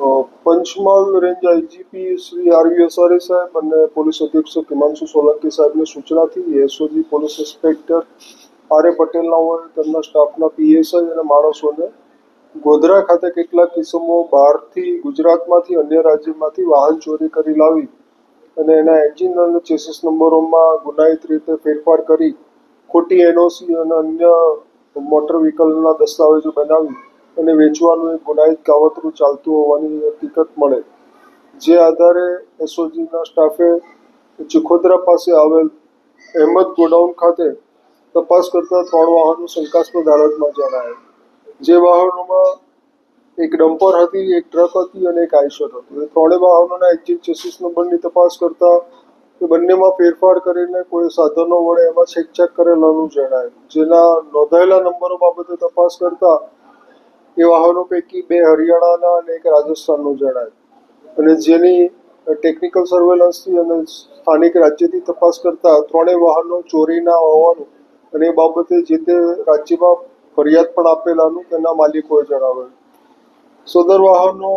Panchmahal range IGP Shri R V Asari સાહેબ અને police અધિક્ષક હિમાંશુ સોલંકી સાહેબની સૂચનાથી SOG police inspector R A પટેલના હોય, તેમના સ્ટાફના પીએસઆઈ અને માણસોને ગોધરા ખાતે કેટલાક કિસ્સામાં બહારથી ગુજરાતમાંથી અન્ય રાજ્યમાંથી વાહન ચોરી કરી લાવી અને એના એન્જિન અને ચેસિસ નંબરોમાં ગુનાહિત રીતે ફેરફાર કરી ખોટી એનઓસી અને અન્ય મોટર વ્હીકલના દસ્તાવેજો બનાવી અને વેચવાનું એક ગુનાહિત કાવતરું ચાલતું હોવાની હકીકત મળે. જે આધારે એસઓજીના સ્ટાફે ચિખોદરા પાસે આવેલ અહેમદ ગોડાઉન ખાતે તપાસ કરતા ત્રણ વાહનો શંકાસ્પદ હાલતમાં જણાયા. જે વાહનોમાં એક ડમ્પર હતી, એક ટ્રક હતી અને એક આઈશર હતું. એ ત્રણેય વાહનોના એક્ઝિટ ચેસીસ નંબરની તપાસ કરતા એ બંનેમાં ફેરફાર કરીને કોઈ સાધનો વડે એમાં છેકછાક કરેલાનું જણાય. જેના નોંધાયેલા નંબરો બાબતે તપાસ કરતા એ વાહનો પૈકી બે હરિયાણાના અને એક રાજસ્થાનનું જણાય. અને જેની ટેકનિકલ સર્વેલન્સથી અને સ્થાનિક રાજ્યથી તપાસ કરતા ત્રણેય વાહનો ચોરીના હોવાનું અને એ બાબતે જે તે રાજ્યમાં ફરિયાદ પણ આપેલાનું તેના માલિકોએ જણાવ્યું. સદર વાહનો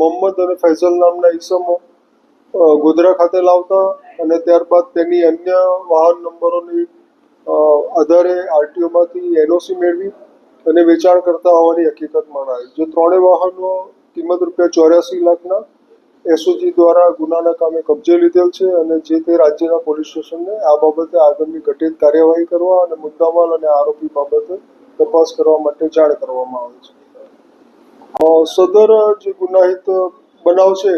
મોહમ્મદ અને ફૈઝલ નામના ઈસમો ગોધરા ખાતે લાવતા અને ત્યારબાદ તેની અન્ય વાહન નંબરોની આધારે આરટીઓમાંથી એનઓસી મેળવી અને વેચાણ કરતા હોવાની હકીકત મનાય જો ત્રણેય વાહનો કિંમત રૂપિયા ચોર્યાસી લાખના એસઓજી દ્વારા ગુનાના કામે કબજે લીધેલ છે અને જે તે રાજ્યના પોલીસ સ્ટેશનને આ બાબતે આગળની ઘટિત કાર્યવાહી કરવા અને મુદ્દામાલ અને આરોપી બાબતે તપાસ કરવા માટે જાણ કરવામાં આવે છે. સદર જે ગુનાહિત બનાવ છે,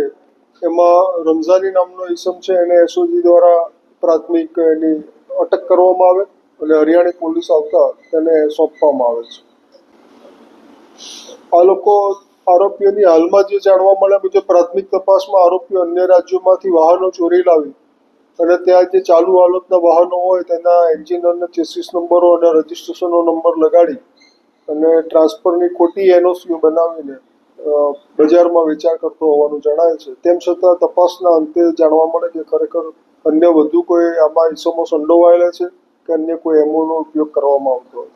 એમાં રમઝાની નામનો ઇસમ છે, એને એસઓજી દ્વારા પ્રાથમિક એની અટક કરવામાં આવે અને હરિયાણી પોલીસ આવતા તેને સોંપવામાં આવે છે. આ લોકો આરોપીઓની હાલમાં જે જાણવા મળ્યા મુજબ પ્રાથમિક તપાસમાં આરોપીઓ અન્ય રાજ્યોમાંથી વાહનો ચોરી લાવી અને ત્યાં જે ચાલુ હાલતના વાહનો હોય તેના એન્જિન અને ચેસિસ નંબરો અને રજિસ્ટ્રેશનનો નંબર લગાડી અને ટ્રાન્સફરની ખોટી એનઓસીઓ બનાવીને બજારમાં વેચાણ કરતો હોવાનું જણાય છે. તેમ છતાં તપાસના અંતે જાણવા મળે કે ખરેખર અન્ય વધુ કોઈ આમાં ઈસમો સંડોવાયેલા છે કે અન્ય કોઈ એમઓનો ઉપયોગ કરવામાં આવતો હોય.